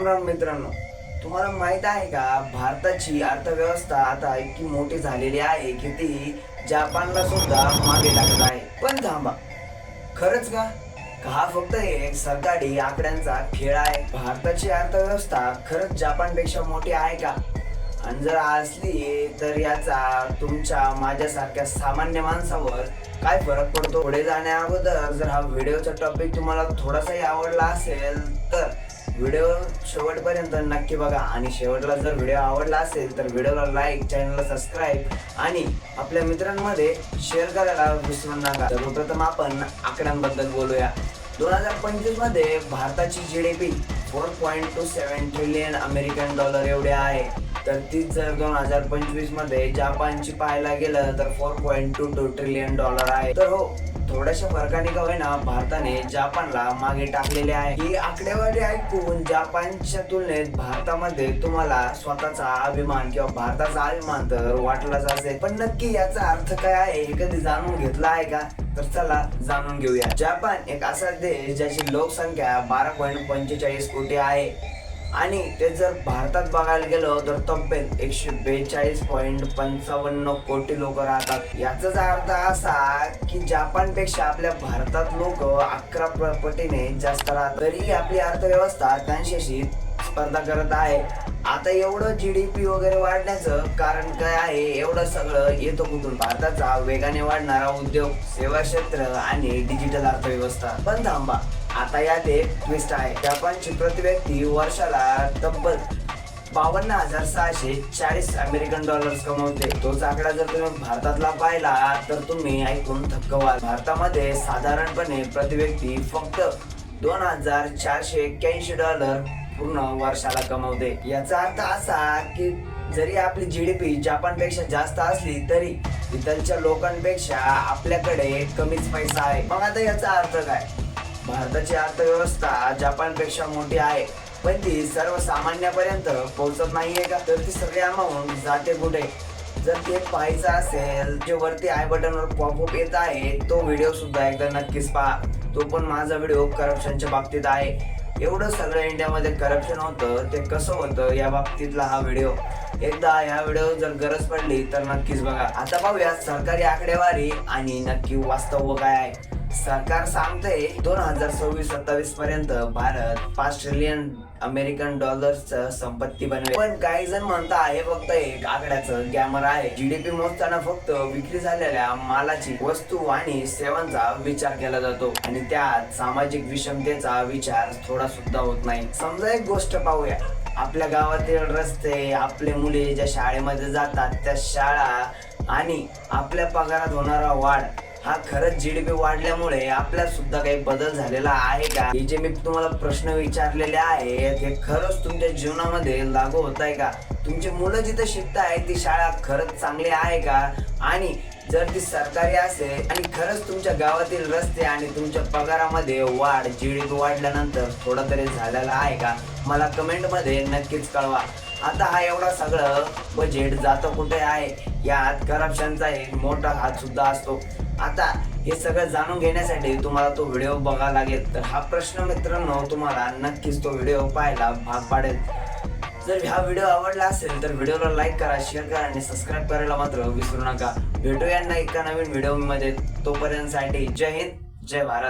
मित्रांनो? तुम्हाला माहीत आहे का भारताची अर्थव्यवस्था आता इतकी मोठी झालेली आहे की ती जपानला सुद्धा मागे टाकत आहे. पण थांबा. खरंच का? का हा फक्त एक सरकारी आकड्यांचा खेळ आहे? भारताची अर्थव्यवस्था खरंच जपानपेक्षा मोठी आहे का? आणि जर असली तर याचा तुमच्या माझ्यासारख्या सामान्य माणसावर काय फरक पडतो? पुढे जाण्या अगोदर जर हा व्हिडिओचा टॉपिक तुम्हाला थोडासाही आवडला असेल तर व्हिडिओ शेवटपर्यंत नक्की बघा. आणि शेवटला जर व्हिडिओ आवडला असेल तर व्हिडिओला लाईक चॅनलला सबस्क्राईब आणि आपल्या मित्रांमध्ये शेअर करायला विसरू नका. सर्वप्रथम आपण आकड्यांबद्दल बोलूया. दोन हजार पंचवीसमध्ये भारताची G D P four point two seven trillion American dollar एवढे आहे. तर तीच जर दोन हजार पंचवीसमध्ये जपानची पाहायला गेलं तर four point two two trillion dollar आहे. तर हो थोड्याशा फरकाने का होईना भारताने जपानला मागे टाकलेले आहे. ही आकडेवारी ऐकून जपानच्या तुलनेत भारतामध्ये तुम्हाला स्वतःचा अभिमान किंवा भारताचा अभिमान तर वाटलाच असेल. पण नक्की याचा अर्थ काय आहे हे कधी जाणून घेतला आहे का? तर चला जाणून घेऊया. जपान एक असा देश ज्याची लोकसंख्या बारा पॉईंट पंचेचाळीस कोटी आहे. आणि ते जर भारतात बघायला गेलो तर तब्येत एकशे बेचाळीस पॉईंट पंचावन्न कोटी लोक राहतात. याचाच अर्थ असा की जपानपेक्षा आपल्या भारतात लोक अकरा पटीने जास्त राहतात. तरी आपली अर्थव्यवस्था त्यांच्याशी स्पर्धा करत आहे. आता एवढं जी डी पी वगैरे वाढण्याचं कारण काय आहे? एवढं सगळं येतो कुठून? भारताचा वेगाने वाढणारा उद्योग सेवा क्षेत्र आणि डिजिटल अर्थव्यवस्था. पण थांबा. आता यात एक ट्विस्ट आहे. जपानची प्रति व्यक्ती वर्षाला तब्बल बावन्न हजार सहाशे चाळीस अमेरिकन डॉलर्स कमवते. तोच आकडा जर तुम्ही भारतातला पाहिला तर तुम्ही ऐकून थक्क व्हाल भारतामध्ये साधारणपणे प्रति व्यक्ती फक्त दोन हजार चारशे एक्क्याऐंशी डॉलर पूर्ण वर्षाला कमवते. याचा अर्थ असा की जरी आपली जी डी पी जपानपेक्षा जास्त असली तरी इतरच्या लोकांपेक्षा आपल्याकडे कमीच पैसा आहे. मग आता याचा अर्थ काय? भारताची अर्थव्यवस्था जपानपेक्षा मोठी आहे पण ती सर्वसामान्यापर्यंत पोहोचत नाहीये का? तर ती सगळी अमाऊंट जाते कुठे? जर ते पाहायचं असेल जे वरती आय बटनवर पॉपअप येत आहे तो व्हिडिओ सुद्धा एकदा नक्कीच पहा. तो पण माझा व्हिडिओ करप्शनच्या बाबतीत आहे. एवढं सगळं इंडियामध्ये करप्शन होतं ते कसं होतं या बाबतीतला हा व्हिडिओ एकदा या व्हिडिओ जर गरज पडली तर नक्कीच बघा. आता पाहूया सरकारी आकडेवारी आणि नक्की वास्तव काय आहे. सरकार सांगते दोन हजार सव्वीस सत्तावीस पर्यंत भारत पाच ट्रिलियन अमेरिकन डॉलर्स संपत्ती बनवेल. पण काही जण म्हणता हे फक्त एक आकड्याचं गॅमर आहे. जीडीपी मोजताना फक्त विक्री झालेल्या मालाची वस्तू आणि सेवांचा विचार केला जातो. आणि त्यात सामाजिक विषमतेचा विचार थोडा सुद्धा होत नाही. समजा एक गोष्ट पाहूया. आपल्या गावातील रस्ते आपले मुले ज्या शाळेमध्ये जातात त्या शाळा आणि आपल्या पगारात होणारा वाढ हा खरंच जीडीपी वाढल्यामुळे आपल्यात सुद्धा काही बदल झालेला आहे का? हे जे मी तुम्हाला प्रश्न विचारलेले आहेत हे खरंच तुमच्या जीवनामध्ये लागू होत आहे का? तुमची मुलं जिथे शिकताय ती शाळा खरंच चांगली आहे का? आणि जर ती सरकारी असेल आणि खरंच तुमच्या गावातील रस्ते आणि तुमच्या पगारामध्ये वाढ जीडीपी वाढल्यानंतर थोडा तरी झालेला आहे का? मला कमेंटमध्ये नक्कीच कळवा. आता हा एवढा सगळं बजेट जातं कुठे आहे? यात करप्शनचा एक मोठा हात सुद्धा असतो. आता हे सगळं जाणून घेण्यासाठी तुम्हाला तो व्हिडिओ बघावा लागेल. तर हा प्रश्न मित्रांनो तुम्हाला नक्कीच तो व्हिडिओ पाहायला भाग पाडेल. जर हा व्हिडिओ आवडला असेल तर व्हिडिओला लाईक करा शेअर करा आणि सबस्क्राईब करायला मात्र विसरू नका. भेटूया एका नवीन व्हिडिओमध्ये तोपर्यंतसाठी तोपर्यंत जय हिंद जय भारत.